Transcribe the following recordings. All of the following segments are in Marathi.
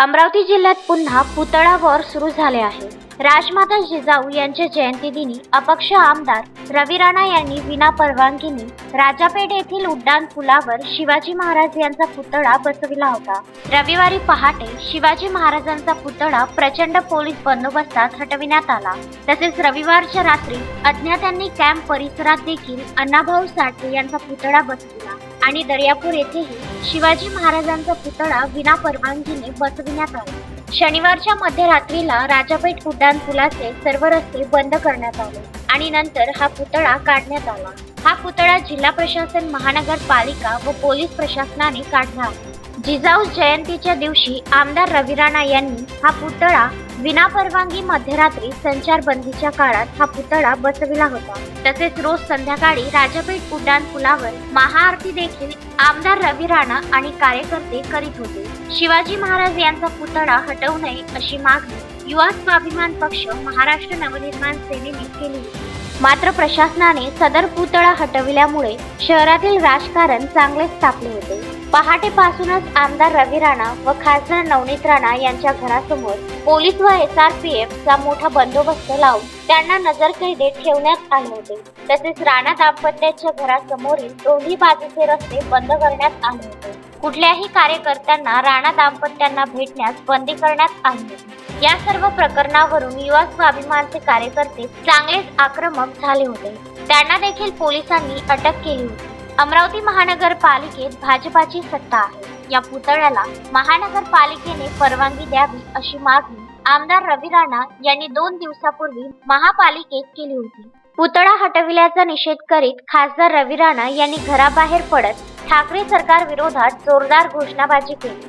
अमरावती जिल्ह्यात पुन्हा पुतळा वॉर सुरू झाले आहे. राजमाता जिजाऊ यांच्या जयंतीदिनी अपक्ष आमदार रवी राणा यांनी विना परवानगीने राजापेठ येथील उड्डाण पुलावर शिवाजी महाराज यांचा पुतळा बसविला होता. रविवारी पहाटे शिवाजी महाराजांचा पुतळा प्रचंड पोलीस बंदोबस्तात हटविण्यात आला. तसेच रविवारच्या रात्री अज्ञातांनी कॅम्प परिसरात देखील अण्णाभाऊ साठे यांचा पुतळा बसविला. आणि दर्यापूर येथेही शिवाजी महाराजांचा पुतळा विना परवानगीने बसविण्यात आला. शनिवारच्या मध्यरात्रीला राजापेठ उड्डाण पुलाचे सर्व रस्ते बंद करण्यात आले आणि नंतर हा पुतळा काढण्यात आला. हा पुतळा जिल्हा प्रशासन महानगरपालिका व पोलीस प्रशासनाने काढला आहे. जिजाऊ जयंतीच्या दिवशी आमदार रवी राणा यांनी हा पुतळा विनापरवानगी मध्यरात्री संचारबंदीच्या काळात हा पुतळा बसविला होता. तसेच रोज संध्याकाळी राजापेठ उड्डाण पुलावर महाआरती देखील आमदार रवी राणा आणि कार्यकर्ते करीत होते. शिवाजी महाराज यांचा पुतळा हटवू नये अशी मागणी युवा स्वाभिमान पक्ष महाराष्ट्र नवनिर्माण सेनेने केली होती. मात्र प्रशासनाने सदर पुतळा हटविल्यामुळे शहरातील राजकारण चांगलेच तापले होते. पहाटेपासूनच आमदार रवी राणा व खासदार नवनीत राणा यांच्या घरासमोर पोलीस व एस आर पी चा मोठा बंदोबस्त लावून त्यांना नजरकैदेत ठेवण्यात आले होते. तसेच राणा दाम्पत्याच्या घरासमोरील दोन्ही बाजूचे रस्ते बंद करण्यात आले होते. कुठल्याही कार्यकर्त्यांना राणा दाम्पत्यांना भेटण्यास बंदी करण्यात आली होती. या सर्व प्रकरणावरून युवा स्वाभिमानचे कार्यकर्ते चांगलेच आक्रमक झाले होते. त्यांना देखील पोलिसांनी अटक केली होती. अमरावती महानगरपालिकेत भाजपाची सत्ता आहे या पुतळ्याला महानगरपालिकेने परवानगी द्यावी अशी मागणी आमदार रवी राणा यांनी दोन दिवसापूर्वी महापालिकेत केली होती पुतळा हटविल्याचा निषेध करीत खासदार रवी राणा यांनी घराबाहेर पडत ठाकरे सरकार विरोधात जोरदार घोषणाबाजी केली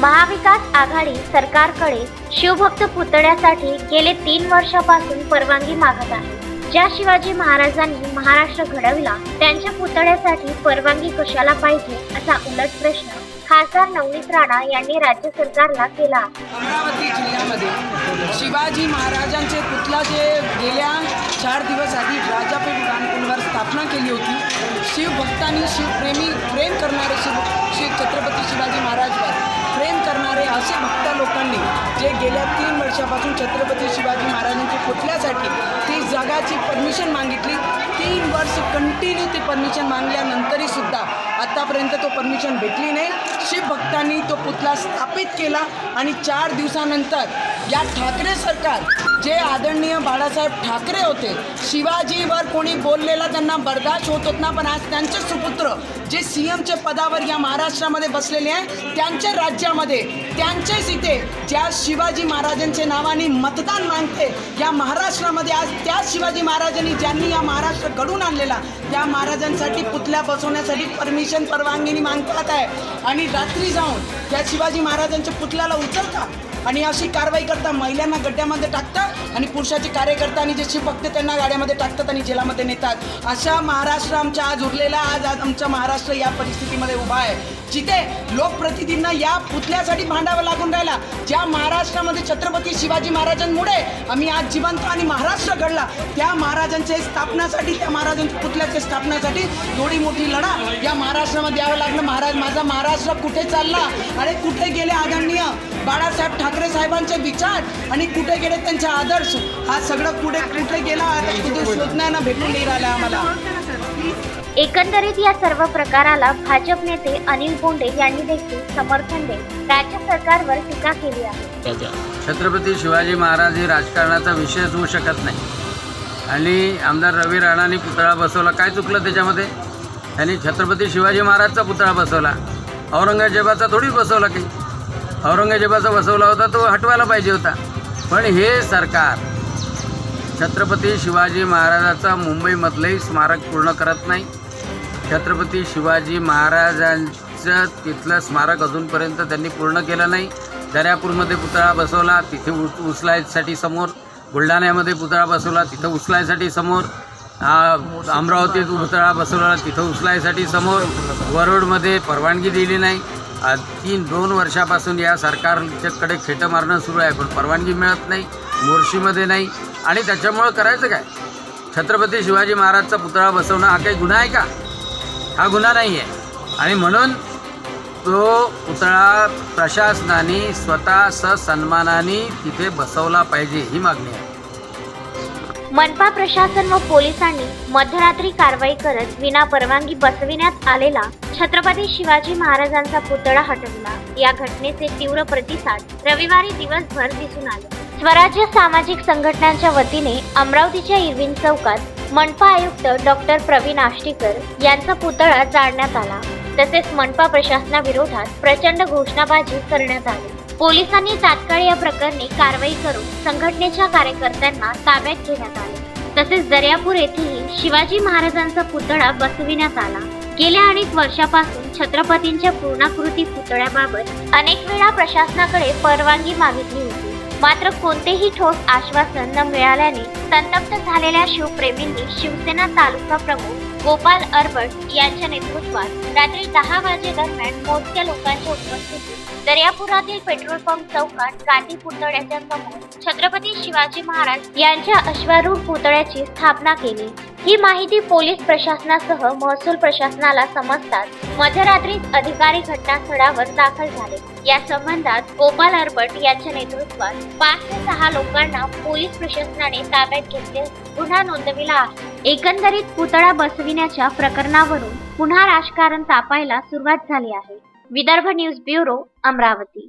महाविकास आघाडी सरकारकडे शिवभक्त पुतळ्यासाठी गेले तीन वर्षापासून परवानगी मागत आहे. ज्या शिवाजी महाराजांनी महाराष्ट्र घडविला त्यांच्या पुतळ्यासाठी परवानगी कशाला पाहिजे असा उलट प्रश्न खासदार नवनीत राणा यांनी राज्य सरकारला केला अमरावती जिल्ह्यामध्ये शिवाजी महाराजांचे पुतला जे गेल्या चार दिवस आधी राजापेठ उड्डाणपूलवर स्थापना केली होती शिवभक्तांनी शिवप्रेमी प्रेम करणारे शिव शिव छत्रपती शिवाजी महाराजवर प्रेम करणारे असे भक्त लोकांनी जे गेल्या तीन वर्षापासून छत्रपती शिवाजी महाराजांच्या पुतल्यासाठी ती जागाची परमिशन मागितली तीन वर्ष कंटिन्यू ती परमिशन मागल्यानंतरही सुद्धा आत्तापर्यंत तो परमिशन भेटली नाही. शिवभक्तांनी तो पुतळा स्थापित केला आणि चार दिवसानंतर या ठाकरे सरकार जे आदरणीय बाळासाहेब ठाकरे होते शिवाजीवर कोणी बोललेला त्यांना बर्दाश्त होत होत ना पण आज त्यांचे सुपुत्र जे सी एमच्या पदावर या महाराष्ट्रामध्ये बसलेले आहे त्यांच्या राज्यामध्ये त्यांचेच इथे ज्या शिवाजी महाराजांच्या नावाने मतदान मागते या महाराष्ट्रामध्ये आज त्या शिवाजी महाराजांनी ज्यांनी या महाराष्ट्र घडून आणलेला त्या महाराजांसाठी पुतळ्या बसवण्यासाठी परमिशन परवानगीनी मागतात आहे. आणि रात्री जाऊन त्या शिवाजी महाराजांच्या पुतल्याला उचलतात. आणि अशी कारवाई करता महिलांना गड्ड्यामध्ये टाकतात आणि पुरुषाचे कार्यकर्ता आणि जे शिवभक्त त्यांना गाड्यामध्ये टाकतात आणि जेलामध्ये नेतात. अशा महाराष्ट्र आमच्या आज उरलेला आज आज आमचा महाराष्ट्र या परिस्थितीमध्ये उभा आहे. जिथे लोकप्रतिनिधींना या पुतळ्यासाठी भांडावं लागून राहिला ज्या महाराष्ट्रामध्ये छत्रपती शिवाजी महाराजांमुळे आम्ही आज जिवंत आणि महाराष्ट्र घडला त्या महाराजांच्या स्थापनासाठी त्या महाराजांच्या पुतल्याच्या स्थापनासाठी थोडी मोठी लढा या महाराष्ट्रामध्ये द्यावं लागलं. महाराज माझा महाराष्ट्र कुठे चालला? आणि कुठे गेले आदरणीय बाळासाहेब ठाकरे साहेबांचे विचार आणि कुठे गेले त्यांचे आदर्श? हा सगळं कुठे कुठे गेला? आता शोधण्यानं भेटून नाही राहिला आम्हाला. एकंदरीत या सर्व प्रकाराला भाजप नेते अनिल बोंडे यांनी देखील समर्थन देत राज्य सरकारवर टीका केली आहे. छत्रपती शिवाजी महाराज हे राजकारणाचा विषयच होऊ शकत नाही. आणि आमदार रवी राणांनी पुतळा बसवला. काय चुकलं त्याच्यामध्ये? त्यांनी छत्रपती शिवाजी महाराजचा पुतळा बसवला. औरंगजेबाचा थोडीच बसवला की. औरंगजेबाचा बसवला होता तो हटवायला पाहिजे होता. पण हे सरकार छत्रपती शिवाजी महाराजाचा मुंबईमधलंही स्मारक पूर्ण करत नाही. छत्रपती शिवाजी महाराजांचं तिथलं स्मारक अजूनपर्यंत त्यांनी पूर्ण केलं नाही. दर्यापूरमध्ये पुतळा बसवला तिथे उ उचलायसाठी समोर. बुलढाण्यामध्ये पुतळा बसवला तिथं उचलायसाठी समोर. अमरावतीत पुतळा बसवला तिथं उचलायसाठी समोर. वरुडमध्ये परवानगी दिली नाही. आ, तीन दोन वर्षापासून या सरकारच्याकडे खेटं मारणं सुरू आहे पण परवानगी मिळत नाही. मोर्शीमध्ये नाही. आणि त्याच्यामुळं करायचं काय? छत्रपती शिवाजी महाराजचा पुतळा बसवणं हा काही गुन्हा आहे का? हा गुन्हा नाही आहे. आणि म्हणून तो पुतळा प्रशासनाने स्वतः सन्मानाने तिथे बसवला पाहिजे ही मागणी आहे. मनपा प्रशासन व पोलिसांनी मध्यरात्री कारवाई करत विना परवानगी बसविण्यात आलेला छत्रपती शिवाजी महाराजांचा पुतळा हटवला. या घटनेचे तीव्र प्रतिसाद रविवारी दिवसभर दिसून आले. स्वराज्य सामाजिक संघटनांच्या वतीने अमरावतीच्या इरविन चौकात मनपा आयुक्त डॉक्टर प्रवीण आष्टीकर यांचा पुतळा जाळण्यात आला. तसेच मनपा प्रशासनाविरोधात प्रचंड घोषणाबाजी करण्यात आली. पोलिसांनी तात्काळ या प्रकरणी कारवाई करून संघटनेच्या कार्यकर्त्यांना ताब्यात घेण्यात आले. तसेच दर्यापूर येथेही शिवाजी महाराजांचा पुतळा बसविण्यात आला. गेल्या अनेक वर्षापासून छत्रपतींच्या पूर्णाकृती पुतळ्याबाबत अनेक वेळा प्रशासनाकडे परवानगी मागितली होती. मात्र कोणतेही ठोस आश्वासन न मिळाल्याने संतप्त झालेल्या शिवप्रेमींनी शिवसेना तालुका प्रमुख गोपाल अरबट यांच्या नेतृत्वात रात्री दहा वाजे दरम्यान मोजक्या लोकांच्या उपस्थितीत दर्यापुरातील पेट्रोल पंप चौकात गांधी पुतळ्याच्या समोर छत्रपती शिवाजी महाराज यांच्या अश्वारूढ पुतळ्याची स्थापना केली. ही माहिती पोलीस प्रशासनासह महसूल प्रशासनाला समजताच मध्यरात्रीच अधिकारी घटनास्थळावर दाखल झाले. या संबंधात गोपाल अरबट यांच्या नेतृत्वात पाच ते सहा लोकांना पोलीस प्रशासनाने ताब्यात घेतले. गुन्हा नोंदविला आहे. एकंदरीत पुतळा बसविण्याच्या प्रकरणावरून पुन्हा राजकारण तापायला सुरुवात झाली आहे. Vidarbha news bureau Amravati.